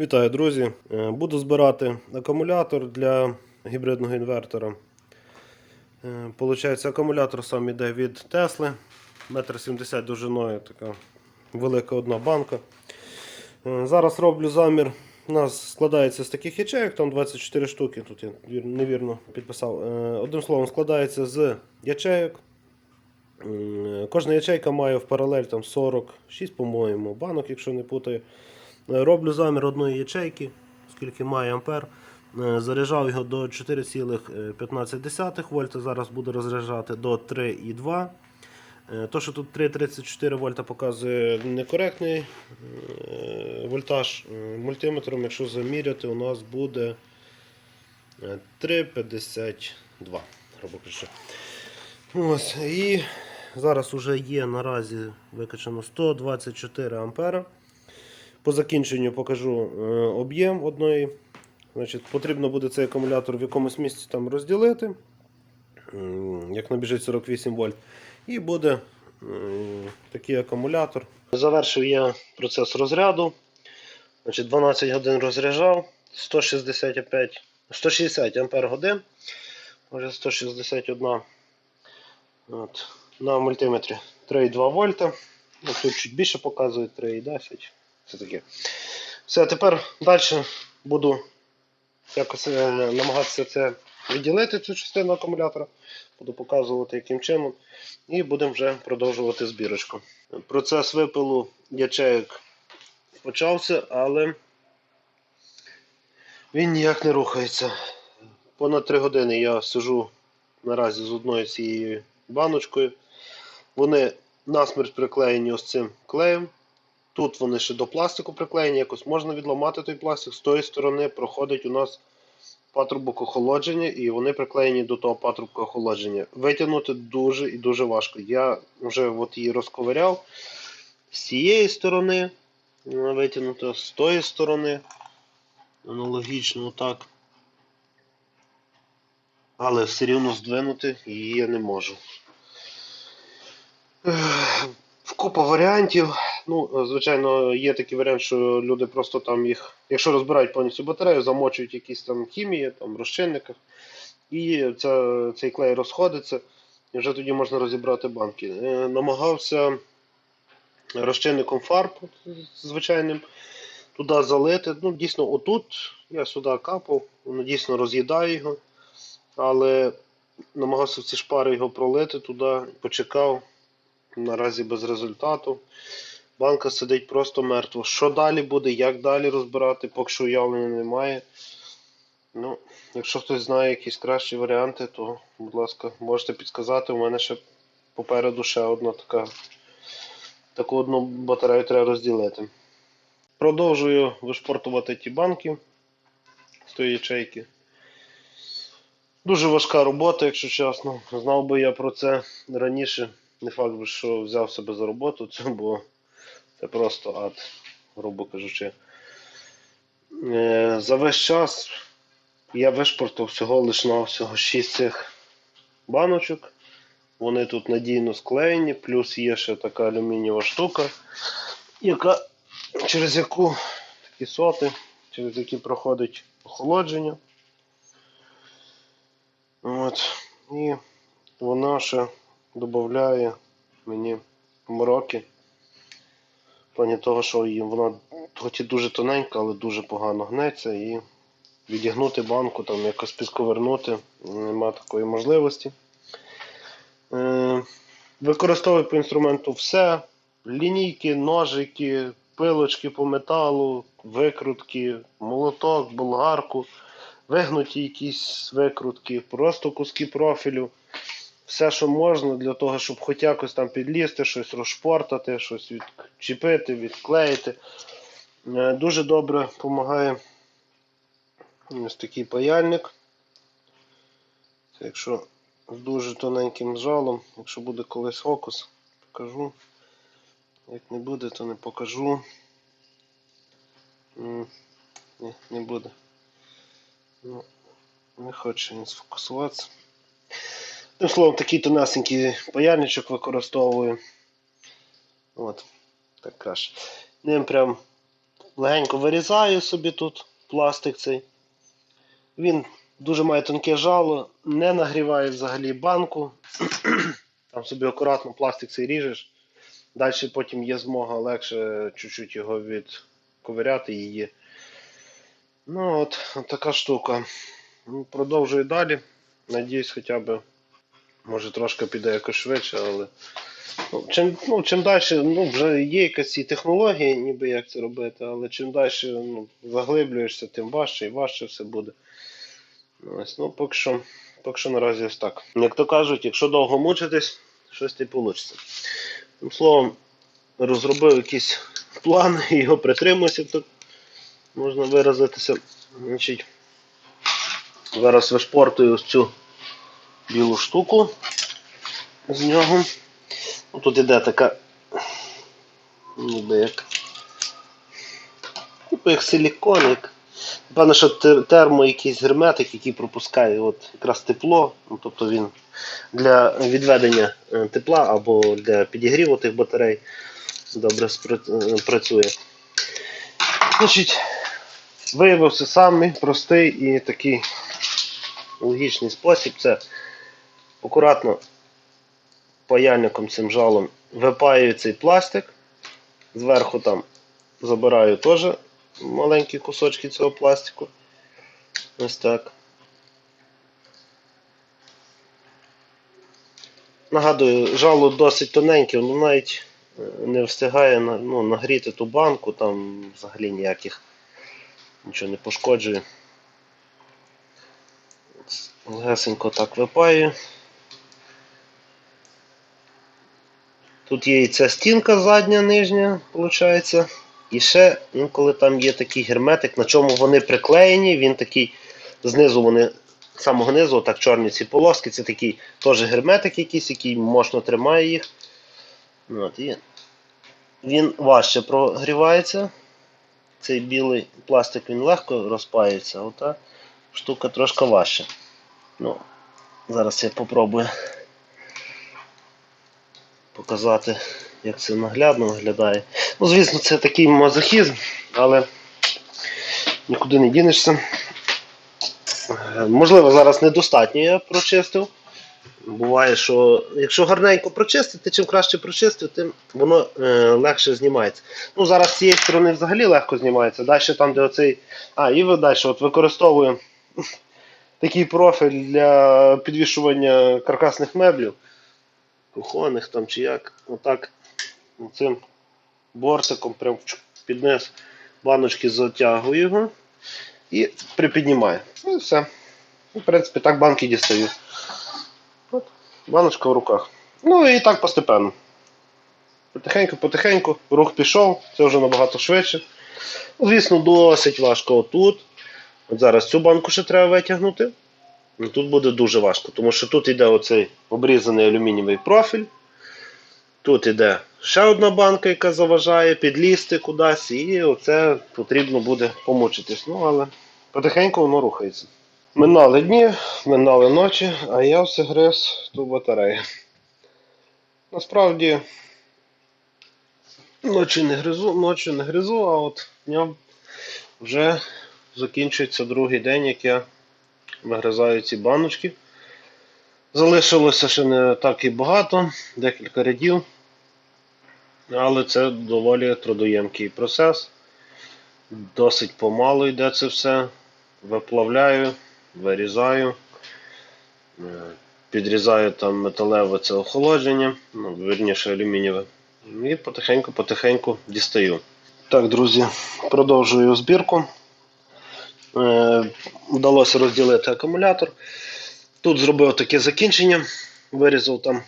Вітаю, друзі! Е, Буду збирати акумулятор для гібридного інвертора. Е, Получається, акумулятор сам іде від Тесли. 1,70 м довжиною, така велика одна банка. Е, Зараз роблю замір. У нас складається з таких ячеїк, там 24 штуки. Тут я невірно підписав. Одним словом, складається з ячеїк. М, Кожна ячейка має в паралель там 46, по-моєму, банок, якщо не путаю. Е, Роблю замір одної ячейки, скільки має ампер. Е, Заряджав його до 4,15 вольта. Зараз буду розряджати до 3,2. Е, То, що тут 3,34 вольта показує некоректний вольтаж мультиметром, якщо заміряти, у нас буде е, 3,52. грубо кажучи. Ось, і зараз вже є наразі викачано 124 ампера. По закінченню покажу е, об'єм одної. Значить, Потрібно буде цей акумулятор в якомусь місці там розділити, як набіжить 48 вольт. І буде такий акумулятор. Завершив я процес розряду. Значить, 12 годин розряджав, 165, 160 ампер годин. Може 161 От. на мультиметрі 3,2 вольта. Ну, Тут чуть більше показує 3,10. Все таке. Все, тепер далі буду якось е, намагатися це відділити, цю частину акумулятора. Буду показувати, яким чином. І будемо вже продовжувати збірочку. Процес випилу ячеїк почався, але він ніяк не рухається. Понад 3 години я сижу наразі з одною цією баночкою. Вони насмерть приклеєні ось цим клеєм. Тут вони ще до пластику приклеєні, якось можна відламати той пластик. З тої сторони проходить у нас патрубок охолодження, і вони приклеєні до того патрубка охолодження. Витягнути дуже і дуже важко. Я вже от її розковиряв з цієї сторони, вона витягнута з тої сторони. Аналогічно так. Але все рівно здвинути її я не можу. Ех, Купа варіантів. Ну, звичайно, є такий варіант, що люди просто там їх, якщо розбирають повністю батарею, замочують якісь там хімії, там розчинниках, і ця, цей клей розходиться, і вже тоді можна розібрати банки. Е, намагався розчинником фарб звичайним туди залити. Ну, дійсно, отут я сюди капав, воно дійсно роз'їдає його, але намагався в ці шпари його пролити туди, почекав. Наразі без результату. Банка сидить просто мертво. Що далі буде, як далі розбирати, поки що уявлення немає. Ну, Якщо хтось знає якісь кращі варіанти, то, будь ласка, можете підказати. У мене ще попереду ще одна така. Таку одну батарею треба розділити. Продовжую вишпортувати ті банки з тої ячейки. Дуже важка робота, якщо чесно. Знав би я про це раніше. Не факт би, що взяв себе за роботу, це, бо це просто ад, грубо кажучи. Е, За весь час я вишпортав всього лиш на всього 6 цих баночок. Вони тут надійно склеєні, плюс є ще така алюмінієва штука, яка, через яку такі соти, через які проходить охолодження. От. І вона ще додає мені мороки. Плані того, що їм вона хоч і дуже тоненька, але дуже погано гнеться і відігнути банку, там якось підковернути, нема такої можливості. Е, Використовую по інструменту все. Лінійки, ножики, пилочки по металу, викрутки, молоток, болгарку, вигнуті якісь викрутки, просто куски профілю все, що можна для того, щоб хоч якось там підлізти, щось розшпортати, щось відчепити, відклеїти. Е, Дуже добре допомагає ось такий паяльник. Якщо з дуже тоненьким жалом, якщо буде колись фокус, покажу. Як не буде, то не покажу. Ні, не буде. Ну, не хоче він сфокусуватися. Тим словом, такий тонесенький паяльничок використовую. От, так краще. Ним прям легенько вирізаю собі тут пластик цей. Він дуже має тонке жало, не нагріває взагалі банку. Там собі акуратно пластик цей ріжеш. Далі потім є змога легше чуть-чуть його відковиряти її. Ну от така штука. Ну, Продовжую далі. Надіюсь, хоча б може трошки піде якось швидше, але. Ну, чим, ну, чим далі, ну, вже є якась і технологія, ніби як це робити, але чим далі ну, заглиблюєшся, тим важче і важче все буде. Ось, ну, поки що, поки що наразі ось так. Як то кажуть, якщо довго мучитись, щось не вийде. Тим словом, розробив якийсь план і його притримуюся, тут можна виразитися. Значить, зараз вишпортую ось цю білу штуку з нього. Ну, Тут іде така ніби як ніби як силікон, як Напевно, що термо якийсь герметик, який пропускає от якраз тепло, ну, тобто він для відведення е, тепла або для підігріву тих батарей добре е, працює. Значить, виявився самий простий і такий логічний спосіб це акуратно паяльником цим жалом випаю цей пластик, зверху там забираю теж маленькі кусочки цього пластику. Ось так. Нагадую, жало досить тоненьке, воно навіть е, не встигає ну, нагріти ту банку, там взагалі ніяких нічого не пошкоджує. Легесенько так випаю. Тут є і ця стінка задня, нижня, виходить. І ще інколи там є такий герметик, на чому вони приклеєні, він такий знизу вони, самого низу, так чорні ці полоски, це такий теж герметик якийсь, який мощно тримає їх. Ну, От, і він важче прогрівається. Цей білий пластик він легко розпається, а ота штука трошки важча. Ну, зараз я попробую показати, як це наглядно виглядає. Ну, звісно, це такий мазохізм, але нікуди не дінешся. Е, Можливо, зараз недостатньо я прочистив. Буває, що якщо гарненько прочистити, чим краще прочистив, тим воно е, легше знімається. Ну, зараз з цієї сторони взагалі легко знімається. Далі там, де оцей. А, і далі от використовую такий профіль для підвішування каркасних меблів кухонних там чи як. Отак цим бортиком прям чук баночки затягую його і припіднімаю. Ну і все. Ну, В принципі, так банки дістаю. От, баночка в руках. Ну і так постепенно. Потихеньку, потихеньку, рух пішов, це вже набагато швидше. Ну, Звісно, досить важко отут. От зараз цю банку ще треба витягнути. Ну, Тут буде дуже важко, тому що тут йде оцей обрізаний алюмінієвий профіль. Тут йде ще одна банка, яка заважає підлізти кудись, і оце потрібно буде помучитись. Ну, але потихеньку воно рухається. Минали дні, минали ночі, а я все гриз ту батарею. Насправді ночі не гризу, ночі не гризу, а от днем вже закінчується другий день, як я вигризаю ці баночки. Залишилося ще не так і багато, декілька рядів. Але це доволі трудоємкий процес. Досить помало йде це все. Виплавляю, вирізаю, е, підрізаю там металеве це охолодження, ну, вірніше алюмінієве. І потихеньку-потихеньку дістаю. Так, друзі, продовжую збірку. Е, Вдалося розділити акумулятор. Тут зробив таке закінчення, вирізав там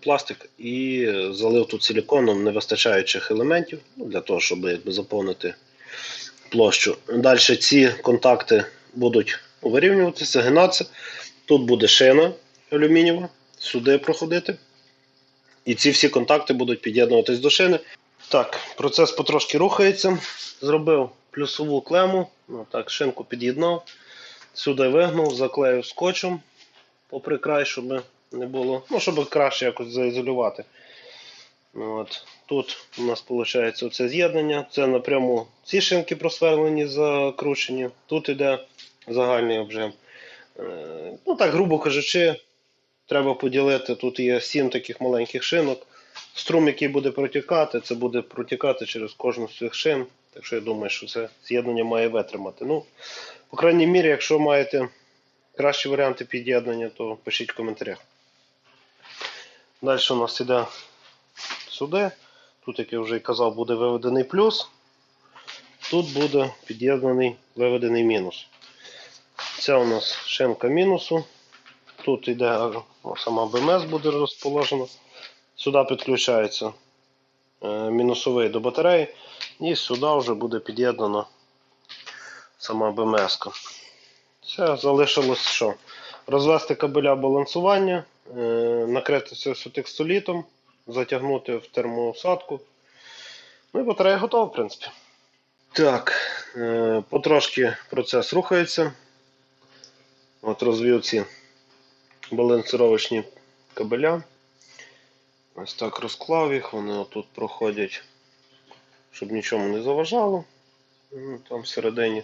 пластик і залив тут силіконом невистачаючих елементів ну, для того, щоб якби, заповнити площу. Далі ці контакти будуть вирівнюватися, згинатися. Тут буде шина алюмінієва, сюди проходити. І ці всі контакти будуть під'єднуватись до шини. Так, процес потрошки рухається. Зробив плюсову клему, ну, так, шинку під'єднав, сюди вигнув, заклеїв скотчем попри край, щоб не було, ну, щоб краще якось заізолювати. Ну, От. Тут у нас виходить оце з'єднання. Це напряму ці шинки просверлені, закручені. Тут іде загальний обжим. Е, Ну так, грубо кажучи, треба поділити. Тут є сім таких маленьких шинок. Струм, який буде протікати, це буде протікати через кожну з цих шин. Так що я думаю, що це з'єднання має витримати. Ну, по крайній мірі, якщо маєте кращі варіанти під'єднання, то пишіть в коментарях. Далі у нас іде сюди. Тут, як я вже і казав, буде виведений плюс. Тут буде під'єднаний виведений мінус. Це у нас шинка мінусу. Тут йде сама БМС буде розположена. Сюди підключається е, мінусовий до батареї. І сюди вже буде під'єднана сама БМС. -ка. Все, залишилось що? Розвести кабеля балансування, е, накрити це все текстолітом, затягнути в термоусадку. Ну і батарея готова, в принципі. Так, е, потрошки процес рухається. От розвів ці балансировочні кабеля. Ось так розклав їх, вони отут проходять, щоб нічому не заважало. Ну, Там всередині.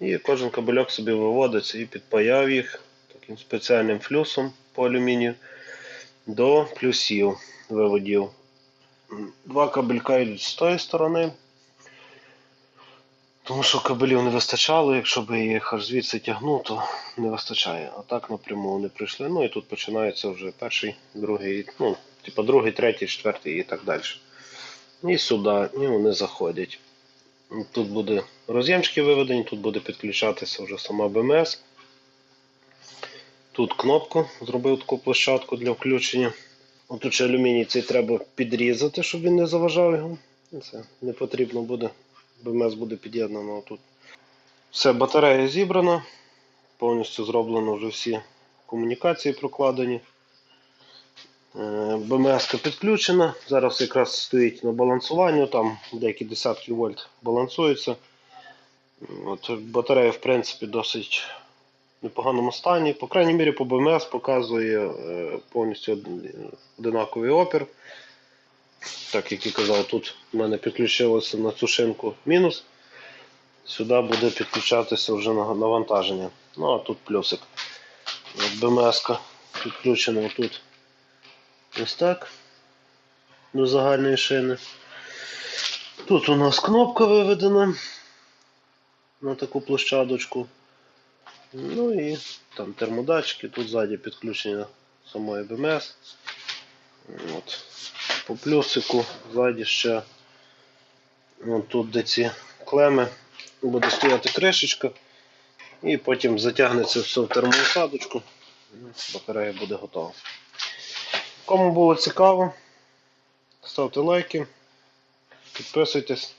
І кожен кабельок собі виводиться і підпаяв їх таким спеціальним флюсом по алюмінію до плюсів виводів. Два кабелька йдуть з тої сторони. Тому що кабелів не вистачало, якщо б їх аж звідси тягнув, то не вистачає. А так напряму вони прийшли. Ну і тут починається вже перший, другий, ну, типа другий, третій, четвертий і так далі. І сюди, і вони заходять. Тут буде роз'ємчики виведені, тут буде підключатися вже сама БМС. Тут кнопку, зробив таку площадку для включення. Отут ще алюміній цей треба підрізати, щоб він не заважав його. Це не потрібно буде. БМС буде під'єднано тут. Все, батарея зібрана. Повністю зроблено вже всі комунікації прокладені. БМС підключена. Зараз якраз стоїть на балансуванні, там деякі десятки вольт балансуються. От, батарея, в принципі, досить в непоганому стані. По крайній мірі, по БМС показує е, повністю одинаковий опір. Так як і казав, тут в мене підключилося на цю шинку мінус. Сюди буде підключатися вже на- навантаження. Ну а тут плюсик. БМС підключена тут ось так до загальної шини. Тут у нас кнопка виведена на таку площадочку. Ну і там термодатчики, тут ззаді підключення самої БМС. От. По плюсику ззаді ще от тут де ці клеми буде стояти кришечка. І потім затягнеться все в термоусадочку. Батарея буде готова. Кому було цікаво, ставте лайки, підписуйтесь.